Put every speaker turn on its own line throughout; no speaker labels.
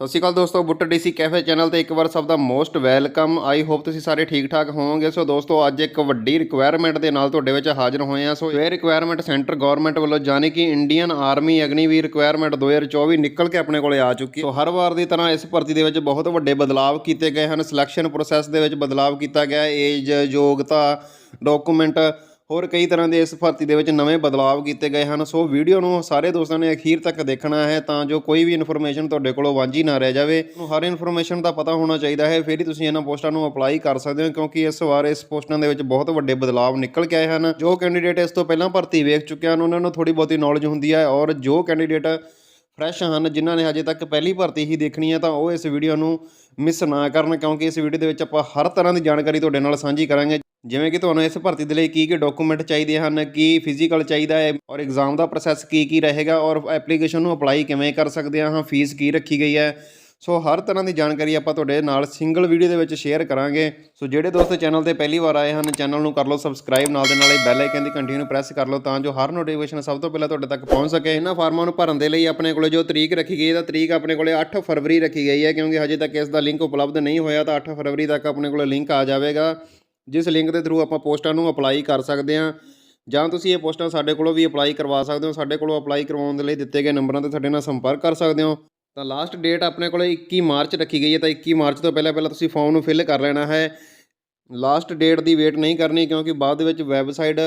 ਸਤਿ ਸ਼੍ਰੀ ਅਕਾਲ ਦੋਸਤੋ ਬੁੱਟ DC cafe channel ਤੇ ਇੱਕ ਵਾਰ ਸਭ ਦਾ ਮੋਸਟ ਵੈਲਕਮ। ਆਈ ਹੋਪ ਤੁਸੀਂ ਸਾਰੇ ਠੀਕ ਠਾਕ ਹੋਵੋਗੇ। ਸੋ ਦੋਸਤੋ, ਅੱਜ ਇੱਕ ਵੱਡੀ ਰਿਕੁਆਇਰਮੈਂਟ ਦੇ ਨਾਲ ਤੁਹਾਡੇ ਵਿੱਚ ਹਾਜ਼ਰ ਹੋਏ ਆ। ਸੋ ਇਹ ਰਿਕੁਆਇਰਮੈਂਟ ਸੈਂਟਰ ਗਵਰਨਮੈਂਟ ਵੱਲੋਂ ਜਾਣੀ ਕਿ ਇੰਡੀਅਨ ਆਰਮੀ ਅਗਨੀਵੀਰ ਰਿਕੁਆਇਰਮੈਂਟ 2024 ਨਿਕਲ ਕੇ ਆਪਣੇ ਕੋਲੇ ਆ ਚੁੱਕੀ ਸੋ ਹਰ ਵਾਰ ਦੀ ਤਰ੍ਹਾਂ ਇਸ ਭਰਤੀ ਦੇ ਵਿੱਚ ਬਹੁਤ ਵੱਡੇ ਬਦਲਾਅ ਕੀਤੇ ਗਏ ਹਨ। ਸਿਲੈਕਸ਼ਨ ਪ੍ਰੋਸੈਸ ਦੇ ਵਿੱਚ ਬਦਲਾਅ ਕੀਤਾ ਗਿਆ ਏਜ ਯੋਗਤਾ ਡਾਕੂਮੈਂਟ ਹੋਰ ਕਈ ਤਰ੍ਹਾਂ ਦੇ ਇਸ ਭਰਤੀ ਦੇ ਵਿੱਚ ਨਵੇਂ ਬਦਲਾਅ ਕੀਤੇ ਗਏ ਹਨ। ਸੋ ਵੀਡੀਓ ਨੂੰ ਸਾਰੇ ਦੋਸਤਾਂ ਨੇ ਅਖੀਰ ਤੱਕ ਦੇਖਣਾ ਹੈ ਤਾਂ ਜੋ ਕੋਈ ਵੀ ਇਨਫੋਰਮੇਸ਼ਨ ਤੁਹਾਡੇ ਕੋਲੋਂ ਵਾਂਝੀ ਨਾ ਰਹਿ ਜਾਵੇ। ਤੁਹਾਨੂੰ ਹਰ ਇਨਫੋਰਮੇਸ਼ਨ ਦਾ ਪਤਾ ਹੋਣਾ ਚਾਹੀਦਾ ਹੈ। ਫਿਰ ਹੀ ਤੁਸੀਂ ਇਹਨਾਂ ਪੋਸਟਾਂ ਨੂੰ ਅਪਲਾਈ ਕਰ ਸਕਦੇ ਹੋ ਕਿਉਂਕਿ ਇਸ ਵਾਰ ਇਸ ਪੋਸਟਾਂ ਦੇ ਵਿੱਚ ਬਹੁਤ ਵੱਡੇ ਬਦਲਾਅ ਨਿਕਲ ਕੇ ਆਏ ਹਨ। ਜੋ ਕੈਂਡੀਡੇਟ ਇਸ ਤੋਂ ਪਹਿਲਾਂ ਭਰਤੀ ਵੇਖ ਚੁੱਕੇ ਹਨ, ਉਹਨਾਂ ਨੂੰ ਥੋੜੀ ਬਹੁਤੀ ਨੌਲੇਜ ਹੁੰਦੀ ਹੈ ਔਰ ਜੋ ਕੈਂਡੀਡੇਟ ਫਰੈਸ਼ ਹਨ, ਜਿਨ੍ਹਾਂ ਨੇ ਹਜੇ ਤੱਕ ਪਹਿਲੀ ਭਰਤੀ ਹੀ ਦੇਖਣੀ ਹੈ ਤਾਂ ਉਹ ਇਸ ਵੀਡੀਓ ਨੂੰ ਮਿਸ ਨਾ ਕਰਨ ਕਿਉਂਕਿ ਇਸ ਵੀਡੀਓ ਦੇ ਵਿੱਚ ਆਪਾਂ ਹਰ ਤਰ੍ਹਾਂ ਦੀ ਜਾਣਕਾਰੀ ਤੁਹਾਡੇ ਨਾਲ ਸਾਂਝੀ ਕਰਾਂਗੇ। ਜਿਵੇਂ ਕਿ ਤੁਹਾਨੂੰ ਇਸ ਭਰਤੀ ਦੇ ਲਈ ਕੀ ਕੀ ਡਾਕੂਮੈਂਟ ਚਾਹੀਦੇ ਹਨ, ਕੀ ਫਿਜ਼ੀਕਲ ਚਾਹੀਦਾ ਹੈ ਔਰ ਐਗਜ਼ਾਮ ਦਾ ਪ੍ਰੋਸੈਸ ਕੀ ਕੀ ਰਹੇਗਾ ਔਰ ਐਪਲੀਕੇਸ਼ਨ ਨੂੰ ਅਪਲਾਈ ਕਿਵੇਂ ਕਰ ਸਕਦੇ ਹਾਂ ਫੀਸ ਕੀ ਰੱਖੀ ਗਈ ਹੈ। ਸੋ ਹਰ ਤਰ੍ਹਾਂ ਦੀ ਜਾਣਕਾਰੀ ਆਪਾਂ ਤੁਹਾਡੇ ਨਾਲ ਸਿੰਗਲ ਵੀਡੀਓ ਦੇ ਵਿੱਚ ਸ਼ੇਅਰ ਕਰਾਂਗੇ। ਸੋ ਜਿਹੜੇ ਦੋਸਤ ਚੈਨਲ ਤੇ ਪਹਿਲੀ ਵਾਰ ਆਏ ਹਨ ਚੈਨਲ ਨੂੰ ਕਰ ਲਓ ਸਬਸਕ੍ਰਾਈਬ ਨਾਲ ਦੇ ਨਾਲ ਹੀ ਬੈਲ ਆਈਕਨ ਦੀ ਕੰਟੀਨਿਊ ਪ੍ਰੈਸ ਕਰ ਲਓ ਤਾਂ ਜੋ ਹਰ ਨੋਟੀਫਿਕੇਸ਼ਨ ਸਭ ਤੋਂ ਪਹਿਲਾਂ ਤੁਹਾਡੇ ਤੱਕ ਪਹੁੰਚ ਸਕੇ। ਇਹਨਾਂ ਫਾਰਮਾਂ ਨੂੰ ਭਰਨ ਦੇ ਲਈ ਆਪਣੇ ਕੋਲੇ ਜੋ ਤਰੀਕ ਰੱਖੀ ਗਈ ਹੈ ਤਾਂ ਤਰੀਕ ਆਪਣੇ ਕੋਲੇ 8 ਫਰਵਰੀ ਰੱਖੀ ਗਈ ਹੈ, ਕਿਉਂਕਿ ਹਜੇ ਤੱਕ ਇਸ ਦਾ ਲਿੰਕ ਉਪਲਬਧ ਨਹੀਂ ਹੋਇਆ ਤਾਂ 8 ਫਰਵਰੀ ਤੱਕ ਆਪਣੇ ਕੋਲੇ ਲਿੰਕ ਆ ਜਾਵੇਗਾ। ਜਿਸ ਲਿੰਕ ਦੇ ਥਰੂ ਆਪਾਂ ਪੋਸਟਾਂ ਨੂੰ ਅਪਲਾਈ ਕਰ ਸਕਦੇ ਹਾਂ, ਜਾਂ ਤੁਸੀਂ ਇਹ ਪੋਸਟਾਂ ਸਾਡੇ ਕੋਲੋਂ ਵੀ ਅਪਲਾਈ ਕਰਵਾ ਸਕਦੇ ਹੋ, ਸਾਡੇ ਕੋਲੋਂ ਅਪਲਾਈ ਕਰਵਾਉਣ ਦੇ ਲਈ ਦਿੱਤੇ ਗਏ ਨੰਬਰਾਂ ਤੇ ਸਾਡੇ ਨਾਲ ਸੰਪਰਕ ਕਰ ਸਕਦੇ ਹੋ। ਤਾਂ ਲਾਸਟ ਡੇਟ ਆਪਣੇ ਕੋਲ 21 ਮਾਰਚ ਰੱਖੀ ਗਈ ਹੈ, ਤਾਂ 21 ਮਾਰਚ ਤੋਂ ਪਹਿਲਾਂ ਪਹਿਲਾਂ ਤੁਸੀਂ ਫਾਰਮ ਨੂੰ ਫਿਲ ਕਰ ਲੈਣਾ ਹੈ। ਲਾਸਟ ਡੇਟ ਦੀ ਵੇਟ ਨਹੀਂ ਕਰਨੀ, ਕਿਉਂਕਿ ਬਾਅਦ ਦੇ ਵਿੱਚ ਵੈਬਸਾਈਟ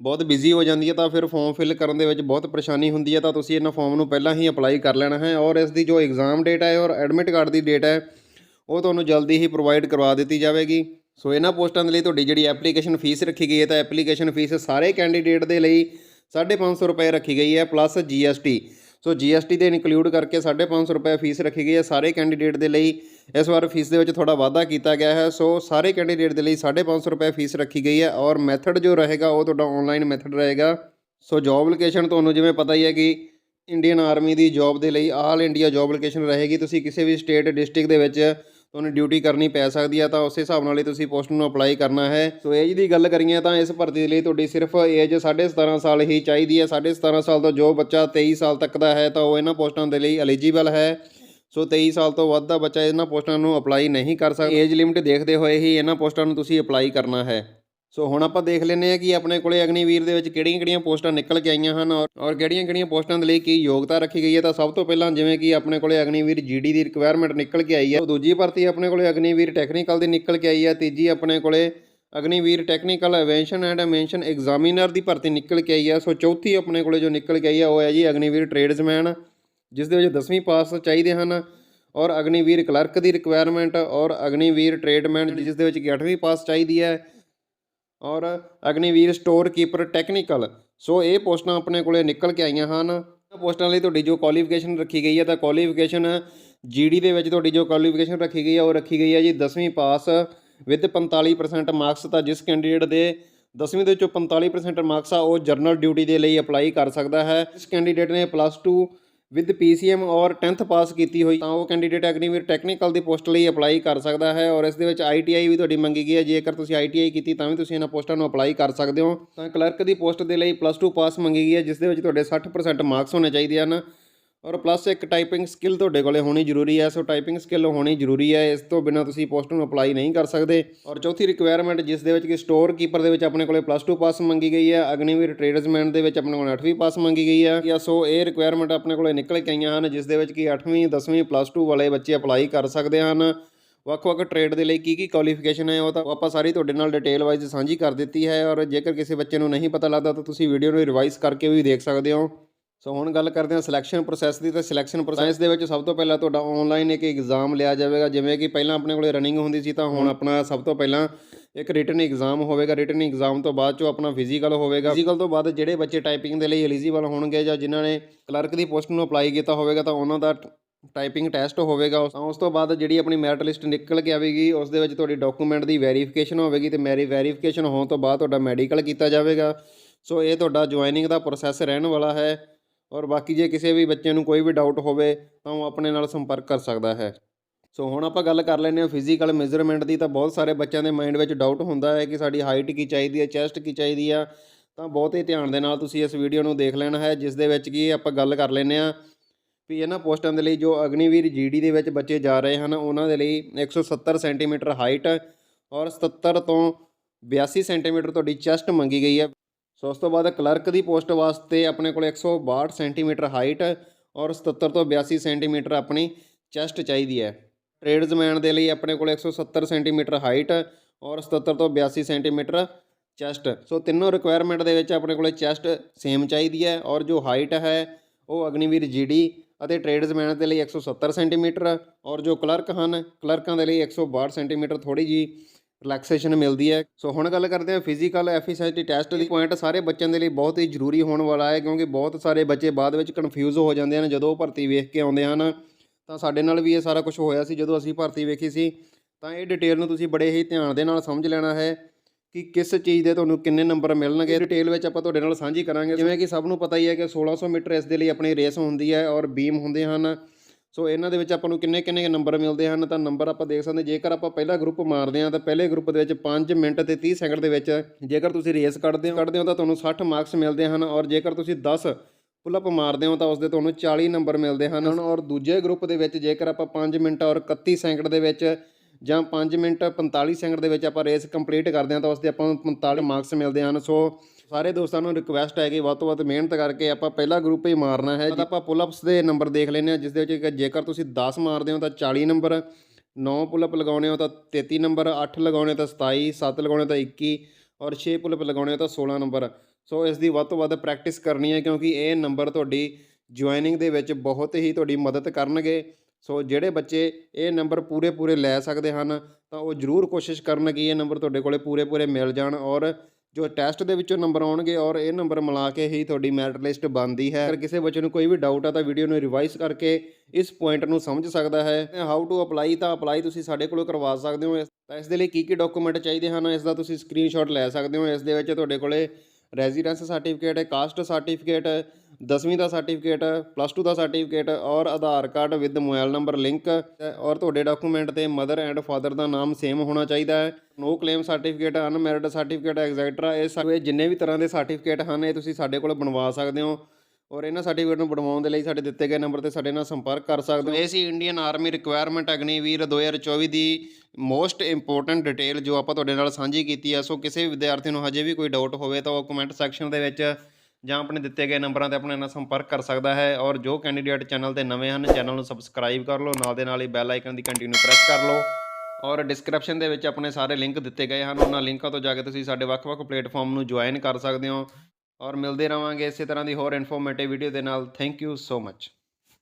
ਬਹੁਤ ਬਿਜ਼ੀ ਹੋ ਜਾਂਦੀ ਹੈ, ਤਾਂ ਫਿਰ ਫਾਰਮ ਫਿਲ ਕਰਨ ਦੇ ਵਿੱਚ ਬਹੁਤ ਪਰੇਸ਼ਾਨੀ ਹੁੰਦੀ ਹੈ, ਤਾਂ ਤੁਸੀਂ ਇਹਨਾਂ ਫਾਰਮ ਨੂੰ ਪਹਿਲਾਂ ਹੀ ਅਪਲਾਈ ਕਰ ਲੈਣਾ ਹੈ। ਔਰ ਇਸ ਦੀ ਜੋ ਐਗਜ਼ਾਮ ਡੇਟ ਹੈ ਔਰ ਐਡਮਿਟ ਕਾਰਡ ਦੀ ਡੇਟ ਹੈ, ਉਹ ਤੁਹਾਨੂੰ ਜਲਦੀ ਹੀ ਪ੍ਰੋਵਾਈਡ ਕਰਵਾ ਦਿੱਤੀ ਜਾਵੇਗੀ। ਸੋ ਇਹਨਾਂ ਪੋਸਟਾਂ ਦੇ ਲਈ ਤੁਹਾਡੀ ਜਿਹੜੀ ਐਪਲੀਕੇਸ਼ਨ ਫੀਸ ਰੱਖੀ ਗਈ ਹੈ ਤਾਂ ਐਪਲੀਕੇਸ਼ਨ ਫੀਸ ਸਾਰੇ ਕੈਂਡੀਡੇਟ ਦੇ ਲਈ 550 ਰੁਪਏ ਰੱਖੀ ਗਈ ਹੈ ਪਲੱਸ GST ਸੋ GST ਦੇ ਇਨਕਲੂਡ ਕਰਕੇ 550 ਰੁਪਏ ਫੀਸ ਰੱਖੀ ਗਈ ਹੈ। ਸਾਰੇ ਕੈਂਡੀਡੇਟ ਦੇ ਲਈ ਇਸ ਵਾਰ ਫੀਸ ਦੇ ਵਿੱਚ ਥੋੜਾ ਵਾਧਾ ਕੀਤਾ ਗਿਆ ਹੈ। ਸੋ ਸਾਰੇ ਕੈਂਡੀਡੇਟ ਦੇ ਲਈ 550 ਰੁਪਏ ਫੀਸ ਰੱਖੀ ਗਈ ਹੈ ਔਰ ਮੈਥਡ ਜੋ ਰਹੇਗਾ ਉਹ ਤੁਹਾਡਾ ਆਨਲਾਈਨ ਮੈਥਡ ਰਹੇਗਾ। ਸੋ ਜੌਬ ਲੋਕੇਸ਼ਨ ਤੁਹਾਨੂੰ ਜਿਵੇਂ ਪਤਾ ਹੀ ਹੈ ਕਿ ਇੰਡੀਅਨ ਆਰਮੀ ਦੀ ਜੌਬ ਦੇ ਲਈ ਆਲ ਇੰਡੀਆ ਜੌਬ ਲੋਕੇਸ਼ਨ ਰਹੇਗੀ। ਤੁਸੀਂ ਕਿਸੇ ਵੀ ਸਟੇਟ ਡਿਸਟ੍ਰਿਕਟ ਦੇ ਵਿੱਚ ਤੁਹਾਨੂੰ ਡਿਊਟੀ ਕਰਨੀ ਪੈ ਸਕਦੀ ਹੈ ਤਾਂ ਉਸੇ ਹਿਸਾਬ ਨਾਲ ਹੀ ਤੁਸੀਂ ਪੋਸਟ ਨੂੰ ਅਪਲਾਈ ਕਰਨਾ ਹੈ। ਸੋ ਏਜ ਦੀ ਗੱਲ ਕਰੀਏ ਤਾਂ ਇਸ ਭਰਤੀ ਦੇ ਲਈ ਤੁਹਾਡੀ ਸਿਰਫ ਏਜ 17.5 ਸਾਲ ਹੀ ਚਾਹੀਦੀ ਹੈ 17.5 ਸਾਲ ਤੋਂ ਜੋ ਬੱਚਾ 23 ਸਾਲ ਤੱਕ ਦਾ ਹੈ ਤਾਂ ਉਹ ਇਹਨਾਂ ਪੋਸਟਾਂ ਦੇ ਲਈ ਐਲੀਜੀਬਲ ਹੈ। ਸੋ 23 ਸਾਲ ਤੋਂ ਵੱਧ ਦਾ ਬੱਚਾ ਇਹਨਾਂ ਪੋਸਟਾਂ ਨੂੰ ਅਪਲਾਈ ਨਹੀਂ ਕਰ ਸਕਦਾ। ਏਜ ਲਿਮਿਟ ਦੇਖਦੇ ਹੋਏ ਹੀ ਇਹਨਾਂ ਪੋਸਟਾਂ ਨੂੰ ਤੁਸੀਂ ਅਪਲਾਈ ਕਰਨਾ ਹੈ। ਸੋ ਹੁਣ ਆਪਾਂ ਦੇਖ ਲੈਂਦੇ ਹਾਂ ਕਿ ਆਪਣੇ ਕੋਲੇ ਅਗਨੀਵੀਰ ਦੇ ਵਿੱਚ ਕਿਹੜੀਆਂ-ਕਿਹੜੀਆਂ ਪੋਸਟਾਂ ਨਿਕਲ ਕੇ ਆਈਆਂ ਹਨ ਔਰ ਔਰ ਕਿਹੜੀਆਂ-ਕਿਹੜੀਆਂ ਪੋਸਟਾਂ ਦੇ ਲਈ ਕੀ ਯੋਗਤਾ ਰੱਖੀ ਗਈ ਹੈ। ਤਾਂ ਸਭ ਤੋਂ ਪਹਿਲਾਂ ਜਿਵੇਂ ਕਿ ਆਪਣੇ ਕੋਲੇ ਅਗਨੀਵੀਰ ਜੀਡੀ ਦੀ ਰਿਕੁਆਇਰਮੈਂਟ ਨਿਕਲ ਕੇ ਆਈ ਹੈ। ਦੂਜੀ ਭਰਤੀ ਆਪਣੇ ਕੋਲੇ ਅਗਨੀਵੀਰ ਟੈਕਨੀਕਲ ਦੀ ਨਿਕਲ ਕੇ ਆਈ ਹੈ। ਤੀਜੀ ਆਪਣੇ ਕੋਲੇ Agniveer technical aviation and ammunition examiner ਦੀ ਭਰਤੀ ਨਿਕਲ ਕੇ ਆਈ ਹੈ। ਸੋ ਚੌਥੀ ਆਪਣੇ ਕੋਲੇ ਜੋ ਨਿਕਲ ਕੇ ਆਈ ਹੈ, ਉਹ ਹੈ ਜੀ ਅਗਨੀਵੀਰ ਟ੍ਰੇਡਸਮੈਨ ਜਿਸ ਦੇ ਵਿੱਚ 10ਵੀਂ ਪਾਸ ਚਾਹੀਦੇ ਹਨ ਔਰ ਅਗਨੀਵੀਰ ਕਲਰਕ ਦੀ ਰਿਕੁਆਇਰਮੈਂਟ ਔਰ ਅਗਨੀਵੀਰ ਟ੍ਰੇਡਮੈਨ ਜਿਸ ਦੇ ਵਿੱਚ ਕਿ 8ਵੀਂ ਪਾਸ ਚਾਹੀਦੀ ਹੈ। ਔਰ Agniveer store keeper technical so ਇਹ ਪੋਸਟਾਂ ਆਪਣੇ ਕੋਲੇ ਨਿਕਲ ਕੇ ਆਈਆਂ ਹਨ। ਇਹਨਾਂ ਪੋਸਟਾਂ ਲਈ ਤੁਹਾਡੀ ਜੋ ਕੁਆਲੀਫਿਕੇਸ਼ਨ ਰੱਖੀ ਗਈ ਹੈ, ਤਾਂ ਕੁਆਲੀਫਿਕੇਸ਼ਨ ਜੀਡੀ ਦੇ ਵਿੱਚ ਤੁਹਾਡੀ ਜੋ ਕੁਆਲੀਫਿਕੇਸ਼ਨ ਰੱਖੀ ਗਈ ਹੈ, ਉਹ ਰੱਖੀ ਗਈ ਹੈ ਜੀ 10ਵੀਂ ਪਾਸ ਵਿਦ 45% ਮਾਰਕਸ ਤਾਂ ਜਿਸ ਕੈਂਡੀਡੇਟ ਦੇ 10ਵੀਂ ਦੇ ਵਿੱਚੋਂ 45% ਮਾਰਕਸ ਆ, ਉਹ ਜਰਨਲ ਡਿਊਟੀ ਦੇ ਲਈ ਅਪਲਾਈ ਕਰ ਸਕਦਾ ਹੈ। ਇਸ ਕੈਂਡੀਡੇਟ ਨੇ ਪਲੱਸ 2 ਵਿਦ ਪੀਸੀਐਮ ਔਰ 10th ਪਾਸ ਕੀਤੀ ਹੋਈ, ਤਾਂ ਉਹ ਕੈਂਡੀਡੇਟ ਅਗਨੀਵੀਰ ਟੈਕਨੀਕਲ ਦੀ ਪੋਸਟ ਲਈ ਅਪਲਾਈ ਕਰ ਸਕਦਾ ਹੈ ਔਰ ਇਸ ਦੇ ਵਿੱਚ ਆਈਟੀਆਈ ਵੀ ਤੁਹਾਡੀ ਮੰਗੀ ਗਈ ਹੈ। ਜੇਕਰ ਤੁਸੀਂ ਆਈਟੀਆਈ ਕੀਤੀ, ਤਾਂ ਵੀ ਤੁਸੀਂ ਇਹਨਾਂ ਪੋਸਟਾਂ ਨੂੰ ਅਪਲਾਈ ਕਰ ਸਕਦੇ ਹੋ। ਤਾਂ ਕਲਰਕ ਦੀ ਪੋਸਟ ਦੇ ਲਈ ਪਲੱਸ 2 ਪਾਸ ਮੰਗੀ ਗਈ ਹੈ, ਜਿਸ ਦੇ ਵਿੱਚ ਤੁਹਾਡੇ 60% ਮਾਰਕਸ ਹੋਣੇ ਚਾਹੀਦੇ ਹਨ। ਔਰ ਪਲੱਸ ਇੱਕ ਟਾਈਪਿੰਗ ਸਕਿੱਲ ਤੁਹਾਡੇ ਕੋਲੇ ਹੋਣੀ ਜ਼ਰੂਰੀ ਹੈ, ਸੋ ਟਾਈਪਿੰਗ ਸਕਿੱਲ ਹੋਣੀ ਜ਼ਰੂਰੀ ਹੈ, ਇਸ ਤੋਂ ਬਿਨਾ ਤੁਸੀਂ ਪੋਸਟ ਨੂੰ ਅਪਲਾਈ ਨਹੀਂ ਕਰ ਸਕਦੇ। ਔਰ ਚੌਥੀ ਰਿਕੁਆਇਰਮੈਂਟ ਜਿਸ ਦੇ ਵਿੱਚ ਕਿ ਸਟੋਰ ਕੀਪਰ ਦੇ ਵਿੱਚ ਆਪਣੇ ਕੋਲੇ ਪਲੱਸ 2 ਪਾਸ ਮੰਗੀ ਗਈ ਹੈ, ਅਗਨੀਵੀਰ ਟ੍ਰੇਡਸਮੈਨ ਦੇ ਵਿੱਚ ਆਪਣੇ ਕੋਲ 8ਵੀਂ ਪਾਸ ਮੰਗੀ ਗਈ ਹੈ। ਜਾਂ ਸੋ ਇਹ ਰਿਕੁਆਇਰਮੈਂਟ ਆਪਣੇ ਕੋਲੇ ਨਿਕਲ ਕੇ ਆਈਆਂ ਹਨ, ਜਿਸ ਦੇ ਵਿੱਚ ਕਿ 8ਵੀਂ 10ਵੀਂ ਪਲੱਸ 2 ਵਾਲੇ ਬੱਚੇ ਅਪਲਾਈ ਕਰ ਸਕਦੇ ਹਨ। ਵੱਖ-ਵੱਖ ਟ੍ਰੇਡ ਦੇ ਲਈ ਕੀ ਕੀ ਕੁਆਲੀਫਿਕੇਸ਼ਨ ਹੈ, ਉਹ ਤਾਂ ਆਪਾਂ ਸਾਰੀ ਤੁਹਾਡੇ ਨਾਲ ਡਿਟੇਲ ਵਾਈਜ਼ ਸਾਂਝੀ ਕਰ ਦਿੱਤੀ ਹੈ। ਔਰ ਜੇਕਰ ਕਿਸੇ ਬੱਚੇ ਨੂੰ ਨਹੀਂ ਪਤਾ ਲੱਗਦਾ, ਤਾਂ ਤੁਸੀਂ ਵੀਡੀਓ ਨੂੰ ਰਿਵਾਈਜ਼ ਕਰਕੇ ਵੀ ਦੇਖ ਸਕਦੇ ਹੋ। ਸੋ ਹੁਣ ਗੱਲ ਕਰਦੇ ਹਾਂ ਸਿਲੈਕਸ਼ਨ ਪ੍ਰੋਸੈਸ ਦੀ। ਤਾਂ ਸਿਲੈਕਸ਼ਨ ਪ੍ਰੋਸੈਸ ਦੇ ਵਿੱਚ ਸਭ ਤੋਂ ਪਹਿਲਾਂ ਤੁਹਾਡਾ ਆਨਲਾਈਨ ਇੱਕ ਐਗਜ਼ਾਮ ਲਿਆ ਜਾਵੇਗਾ। ਜਿਵੇਂ ਕਿ ਪਹਿਲਾਂ ਆਪਣੇ ਕੋਲੇ ਰਨਿੰਗ ਹੁੰਦੀ ਸੀ ਤਾਂ ਹੁਣ ਆਪਣਾ ਸਭ ਤੋਂ ਪਹਿਲਾਂ ਇੱਕ ਰਿਟਨ ਐਗਜ਼ਾਮ ਹੋਵੇਗਾ। ਰਿਟਨ ਐਗਜ਼ਾਮ ਤੋਂ ਬਾਅਦ ਚੋਂ ਆਪਣਾ ਫਿਜ਼ੀਕਲ ਹੋਵੇਗਾ। ਫਿਜ਼ੀਕਲ ਤੋਂ ਬਾਅਦ ਜਿਹੜੇ ਬੱਚੇ ਟਾਈਪਿੰਗ ਦੇ ਲਈ ਐਲੀਜੀਬਲ ਹੋਣਗੇ ਜਾਂ ਜਿਨ੍ਹਾਂ ਨੇ ਕਲਰਕ ਦੀ ਪੋਸਟ ਨੂੰ ਅਪਲਾਈ ਕੀਤਾ ਹੋਵੇਗਾ ਤਾਂ ਉਹਨਾਂ ਦਾ ਟਾਈਪਿੰਗ ਟੈਸਟ ਹੋਵੇਗਾ। ਉਸ ਤੋਂ ਬਾਅਦ ਜਿਹੜੀ ਆਪਣੀ ਮੈਰਿਟ ਲਿਸਟ ਨਿਕਲ ਕੇ ਆਵੇਗੀ ਉਸ ਦੇ ਵਿੱਚ ਤੁਹਾਡੀ ਡਾਕੂਮੈਂਟ ਦੀ ਵੈਰੀਫਿਕੇਸ਼ਨ ਹੋਵੇਗੀ ਤੇ ਮੈਰੀ ਵੈਰੀਫਿਕੇਸ਼ਨ ਹੋਣ ਤੋਂ ਬਾਅਦ ਤੁਹਾਡਾ ਮੈਡੀਕਲ ਕੀਤਾ ਜਾਵੇਗਾ। ਸੋ ਇਹ ਤੁਹਾਡਾ ਜੁਆਇਨਿੰਗ ਦਾ ਪ੍ਰੋਸੈਸ ਰਹਿਣ ਵਾਲਾ ਹੈ। ਔਰ ਬਾਕੀ ਜੇ ਕਿਸੇ ਵੀ ਬੱਚੇ ਨੂੰ ਕੋਈ ਵੀ ਡਾਊਟ ਹੋਵੇ, ਤਾਂ ਉਹ ਆਪਣੇ ਨਾਲ ਸੰਪਰਕ ਕਰ ਸਕਦਾ ਹੈ। ਸੋ ਹੁਣ ਆਪਾਂ ਗੱਲ ਕਰ ਲੈਂਦੇ ਹਾਂ ਫਿਜ਼ੀਕਲ ਮੈਜ਼ਰਮੈਂਟ ਦੀ, ਤਾਂ ਬਹੁਤ ਸਾਰੇ ਬੱਚਿਆਂ ਦੇ ਮਾਈਂਡ ਵਿੱਚ ਡਾਊਟ ਹੁੰਦਾ ਹੈ ਕਿ ਸਾਡੀ ਹਾਈਟ ਕੀ ਚਾਹੀਦੀ ਹੈ ਚੈਸਟ ਕੀ ਚਾਹੀਦੀ ਆ। ਤਾਂ ਬਹੁਤ ਹੀ ਧਿਆਨ ਦੇ ਨਾਲ ਤੁਸੀਂ ਇਸ ਵੀਡੀਓ ਨੂੰ ਦੇਖ ਲੈਣਾ ਹੈ, ਜਿਸ ਦੇ ਵਿੱਚ ਕੀ ਆਪਾਂ ਗੱਲ ਕਰ ਲੈਂਦੇ ਹਾਂ ਵੀ ਇਹਨਾਂ ਪੋਸਟਾਂ ਦੇ ਲਈ ਜੋ ਅਗਨੀਵੀਰ ਜੀਡੀ ਦੇ ਵਿੱਚ ਬੱਚੇ ਜਾ ਰਹੇ ਹਨ, ਉਹਨਾਂ ਦੇ ਲਈ 170 ਸੈਂਟੀਮੀਟਰ ਹਾਈਟ ਔਰ 77 ਤੋਂ 82 ਸੈਂਟੀਮੀਟਰ ਤੁਹਾਡੀ ਚੈਸਟ ਮੰਗੀ ਗਈ ਹੈ। ਸੋ ਉਸ ਤੋਂ ਬਾਅਦ ਕਲਰਕ ਦੀ ਪੋਸਟ ਵਾਸਤੇ ਆਪਣੇ ਕੋਲ 162 ਸੈਂਟੀਮੀਟਰ ਹਾਈਟ ਔਰ 77 ਤੋਂ 82 ਸੈਂਟੀਮੀਟਰ ਆਪਣੀ ਚੈਸਟ ਚਾਹੀਦੀ ਹੈ। ਟ੍ਰੇਡਸਮੈਨ ਦੇ ਲਈ ਆਪਣੇ ਕੋਲ 170 ਸੈਂਟੀਮੀਟਰ ਹਾਈਟ ਔਰ 77 ਤੋਂ 82 ਸੈਂਟੀਮੀਟਰ ਚੈਸਟ। ਸੋ ਤਿੰਨੋਂ ਰਿਕੁਆਇਰਮੈਂਟ ਦੇ ਵਿੱਚ ਆਪਣੇ ਕੋਲ ਚੈਸਟ ਸੇਮ ਚਾਹੀਦੀ ਹੈ ਔਰ ਜੋ ਹਾਈਟ ਹੈ ਉਹ ਅਗਨੀਵੀਰ ਜੀਡੀ ਅਤੇ ਟ੍ਰੇਡਸਮੈਨ ਦੇ ਲਈ 170 ਸੈਂਟੀਮੀਟਰ ਔਰ ਜੋ ਕਲਰਕ ਹਨ, ਕਲਰਕਾਂ ਦੇ ਲਈ 162 ਸੈਂਟੀਮੀਟਰ ਥੋੜੀ ਜੀ ਰਿਲੈਕਸੇਸ਼ਨ ਮਿਲਦੀ ਹੈ। ਸੋ ਹੁਣ ਗੱਲ ਕਰਦੇ ਹਾਂ ਫਿਜ਼ੀਕਲ ਐਫੀਸ਼ੀਐਂਸੀ ਟੈਸਟ ਦੀ ਪੁਆਇੰਟ ਸਾਰੇ ਬੱਚਿਆਂ ਦੇ ਲਈ ਬਹੁਤ ਹੀ ਜ਼ਰੂਰੀ ਹੋਣ ਵਾਲਾ ਹੈ ਕਿਉਂਕਿ ਬਹੁਤ ਸਾਰੇ ਬੱਚੇ ਬਾਅਦ ਵਿੱਚ ਕਨਫਿਊਜ਼ ਹੋ ਜਾਂਦੇ ਹਨ ਜਦੋਂ ਉਹ ਭਰਤੀ ਵੇਖ ਕੇ ਆਉਂਦੇ ਹਨ। ਤਾਂ ਸਾਡੇ ਨਾਲ ਵੀ ਇਹ ਸਾਰਾ ਕੁਝ ਹੋਇਆ ਸੀ ਜਦੋਂ ਅਸੀਂ ਭਰਤੀ ਵੇਖੀ ਸੀ। ਤਾਂ ਇਹ ਡਿਟੇਲ ਨੂੰ ਤੁਸੀਂ ਬੜੇ ਹੀ ਧਿਆਨ ਦੇ ਨਾਲ ਸਮਝ ਲੈਣਾ ਹੈ ਕਿ ਕਿਸ ਚੀਜ਼ ਦੇ ਤੁਹਾਨੂੰ ਕਿੰਨੇ ਨੰਬਰ ਮਿਲਣਗੇ। ਡਿਟੇਲ ਵਿੱਚ ਆਪਾਂ ਤੁਹਾਡੇ ਨਾਲ ਸਾਂਝੀ ਕਰਾਂਗੇ। ਜਿਵੇਂ ਕਿ ਸਭ ਨੂੰ ਪਤਾ ਹੀ ਹੈ ਕਿ 1600 ਮੀਟਰ ਇਸ ਦੇ ਲਈ ਆਪਣੀ ਰੇਸ ਹੁੰਦੀ ਹੈ ਔਰ ਬੀਮ ਹੁੰਦੇ ਹਨ। ਸੋ ਇਹਨਾਂ ਦੇ ਵਿੱਚ ਆਪਾਂ ਨੂੰ ਕਿੰਨੇ ਕਿੰਨੇ ਨੰਬਰ ਮਿਲਦੇ ਹਨ, ਤਾਂ ਨੰਬਰ ਆਪਾਂ ਦੇਖ ਸਕਦੇ ਜੇਕਰ ਆਪਾਂ ਪਹਿਲਾ ਗਰੁੱਪ ਮਾਰਦੇ ਹਾਂ, ਤਾਂ ਪਹਿਲੇ ਗਰੁੱਪ ਦੇ ਵਿੱਚ 5 ਮਿੰਟ ਤੇ 30 ਸੈਕਿੰਡ ਦੇ ਵਿੱਚ ਜੇਕਰ ਤੁਸੀਂ ਰੇਸ ਕੱਢਦੇ ਹੋ ਕੱਢਦੇ ਹੋ ਤਾਂ ਤੁਹਾਨੂੰ 60 ਮਾਰਕਸ ਮਿਲਦੇ ਹਨ ਔਰ ਜੇਕਰ ਤੁਸੀਂ 10 ਪੁੱਲਅਪ ਮਾਰਦੇ ਹੋ, ਤਾਂ ਉਸ ਦੇ ਤੁਹਾਨੂੰ 40 ਨੰਬਰ ਮਿਲਦੇ ਹਨ ਔਰ ਦੂਜੇ ਗਰੁੱਪ ਦੇ ਵਿੱਚ ਜੇਕਰ ਆਪਾਂ 5 ਮਿੰਟ ਔਰ 31 ਸੈਕਿੰਡ ਦੇ ਵਿੱਚ ਜਾਂ 5 ਮਿੰਟ 45 ਸੈਕਿੰਡ ਦੇ ਵਿੱਚ ਆਪਾਂ ਰੇਸ ਕੰਪਲੀਟ ਕਰਦੇ ਹਾਂ, ਤਾਂ ਉਸ ਦੇ ਆਪਾਂ ਨੂੰ 45 ਮਾਰਕਸ ਮਿਲਦੇ ਹਨ। ਸੋ ਸਾਰੇ ਦੋਸਤਾਂ ਨੂੰ ਰਿਕੁਐਸਟ ਹੈ ਕਿ ਵੱਧ ਤੋਂ ਵੱਧ ਮਿਹਨਤ ਕਰਕੇ ਆਪਾਂ ਪਹਿਲਾ ਗਰੁੱਪ ਹੀ ਮਾਰਨਾ ਹੈ। ਤਾਂ ਆਪਾਂ ਪੁੱਲਅਪਸ ਦੇ ਨੰਬਰ ਦੇਖ ਲੈਂਦੇ ਹਾਂ ਜਿਸ ਦੇ ਵਿੱਚ ਕਿ ਜੇਕਰ ਤੁਸੀਂ 10 ਮਾਰਦੇ ਹੋ ਤਾਂ 40 ਨੰਬਰ 9 ਪੁੱਲਅਪ ਲਗਾਉਣੇ ਹੋ ਤਾਂ 33 ਨੰਬਰ 8 ਲਗਾਉਣੇ ਤਾਂ 27 7 ਲਗਾਉਣੇ ਤਾਂ 21 ਔਰ 6 ਪੁੱਲਅਪ ਲਗਾਉਣੇ ਹੋ ਤਾਂ 16 ਨੰਬਰ ਸੋ ਇਸ ਦੀ ਵੱਧ ਤੋਂ ਵੱਧ ਪ੍ਰੈਕਟਿਸ ਕਰਨੀ ਹੈ ਕਿਉਂਕਿ ਇਹ ਨੰਬਰ ਤੁਹਾਡੀ ਜੁਆਇਨਿੰਗ ਦੇ ਵਿੱਚ ਬਹੁਤ ਹੀ ਤੁਹਾਡੀ ਮਦਦ ਕਰਨਗੇ। ਸੋ ਜਿਹੜੇ ਬੱਚੇ ਇਹ ਨੰਬਰ ਪੂਰੇ ਪੂਰੇ ਲੈ ਸਕਦੇ ਹਨ, ਤਾਂ ਉਹ ਜ਼ਰੂਰ ਕੋਸ਼ਿਸ਼ ਕਰਨ ਕਿ ਇਹ ਨੰਬਰ ਤੁਹਾਡੇ ਕੋਲੇ ਪੂਰੇ ਪੂਰੇ ਮਿਲ ਜਾਣ ਔਰ ਜੋ ਟੈਸਟ ਦੇ ਵਿੱਚੋਂ ਨੰਬਰ ਆਉਣਗੇ ਔਰ ਇਹ ਨੰਬਰ ਮਿਲਾ ਕੇ ਹੀ ਤੁਹਾਡੀ ਮੈਰਿਟ ਲਿਸਟ ਬਣਦੀ ਹੈ। ਅਗਰ ਕਿਸੇ ਬੱਚੇ ਨੂੰ ਕੋਈ ਵੀ ਡਾਊਟ ਆ ਤਾਂ ਵੀਡੀਓ ਨੂੰ ਰਿਵਾਈਜ਼ ਕਰਕੇ ਇਸ ਪੁਆਇੰਟ ਨੂੰ ਸਮਝ ਸਕਦਾ ਹੈ। ਹਾਊ ਟੂ ਅਪਲਾਈ ਤਾਂ ਅਪਲਾਈ ਤੁਸੀਂ ਸਾਡੇ ਕੋਲੋਂ ਕਰਵਾ ਸਕਦੇ ਹੋ। ਇਸ- ਤਾਂ ਇਸ ਦੇ ਲਈ ਕੀ ਕੀ ਡਾਕੂਮੈਂਟ ਚਾਹੀਦੇ ਹਨ, ਇਸ ਦਾ ਤੁਸੀਂ ਸਕਰੀਨਸ਼ਾਟ ਲੈ ਸਕਦੇ ਹੋ। ਇਸ ਦੇ ਵਿੱਚ ਤੁਹਾਡੇ ਕੋਲੇ ਰੈਜ਼ੀਡੈਂਸ ਸਰਟੀਫਿਕੇਟ ਕਾਸਟ ਸਰਟੀਫਿਕੇਟ 10ਵੀਂ ਦਾ ਸਰਟੀਫਿਕੇਟ ਪਲੱਸ 2 ਦਾ ਸਰਟੀਫਿਕੇਟ ਔਰ Aadhaar card with mobile number link ਔਰ ਤੁਹਾਡੇ ਡਾਕੂਮੈਂਟ ਤੇ ਮਦਰ ਐਂਡ ਫਾਦਰ ਦਾ ਨਾਮ ਸੇਮ ਹੋਣਾ ਚਾਹੀਦਾ ਹੈ। No claim certificate unmarried certificate etcetera ਇਹ ਸਾਰੇ ਜਿੰਨੇ ਵੀ ਤਰ੍ਹਾਂ ਦੇ ਸਰਟੀਫਿਕੇਟ ਹਨ, ਇਹ ਤੁਸੀਂ ਸਾਡੇ ਕੋਲ ਬਣਵਾ ਸਕਦੇ ਹੋ ਔਰ ਇਹਨਾਂ ਸਰਟੀਫਿਕੇਟ ਨੂੰ ਬਣਵਾਉਣ ਦੇ ਲਈ ਸਾਡੇ ਦਿੱਤੇ ਗਏ ਨੰਬਰ ਤੇ ਸਾਡੇ ਨਾਲ ਸੰਪਰਕ ਕਰ ਸਕਦੇ ਹੋ। ਇਹ ਸੀ ਇੰਡੀਅਨ ਆਰਮੀ ਰਿਕੁਆਇਰਮੈਂਟ ਅਗਨੀਵੀਰ 2024 ਦੀ ਮੋਸਟ ਇੰਪੋਰਟੈਂਟ ਡਿਟੇਲ ਜੋ ਆਪਾਂ ਤੁਹਾਡੇ ਨਾਲ ਸਾਂਝੀ ਕੀਤੀ ਹੈ ਸੋ ਕਿਸੇ ਵੀ ਵਿਦਿਆਰਥੀ ਨੂੰ ਹਜੇ ਵੀ ਕੋਈ ਡਾਊਟ ਹੋਵੇ ਤਾਂ ਉਹ ਕਮੈਂਟ ਸੈਕਸ਼ਨ ਦੇ ਵਿੱਚ ਜਾਂ ਆਪਣੇ ਦਿੱਤੇ ਗਏ ਨੰਬਰਾਂ ਤੇ ਆਪਣੇ ਨਾਲ ਸੰਪਰਕ ਕਰ ਸਕਦਾ ਹੈ ਔਰ ਜੋ ਕੈਂਡੀਡੇਟ ਚੈਨਲ ਤੇ ਨਵੇਂ ਹਨ, ਚੈਨਲ ਨੂੰ ਸਬਸਕ੍ਰਾਈਬ ਕਰ ਲਓ, ਨਾਲ ਦੇ ਨਾਲ ਹੀ ਬੈਲ ਆਈਕਨ ਦੀ ਕੰਟੀਨਿਊ ਪ੍ਰੈਸ ਕਰ ਲਓ ਔਰ ਡਿਸਕ੍ਰਿਪਸ਼ਨ ਦੇ ਵਿੱਚ ਆਪਣੇ ਸਾਰੇ ਲਿੰਕ ਦਿੱਤੇ ਗਏ ਹਨ, ਉਹਨਾਂ ਲਿੰਕਾਂ ਤੋਂ ਜਾ ਕੇ ਤੁਸੀਂ ਸਾਡੇ ਵੱਖ-ਵੱਖ ਪਲੇਟਫਾਰਮ ਨੂੰ ਜੁਆਇਨ ਕਰ ਸਕਦੇ ਹੋ ਔਰ ਮਿਲਦੇ ਰਵਾਂਗੇ ਇਸੇ ਤਰ੍ਹਾਂ ਦੀ ਹੋਰ ਇਨਫੋਰਮੇਟਿਵ ਵੀਡੀਓ ਦੇ ਨਾਲ ਥੈਂਕ ਯੂ ਸੋ ਮੱਚ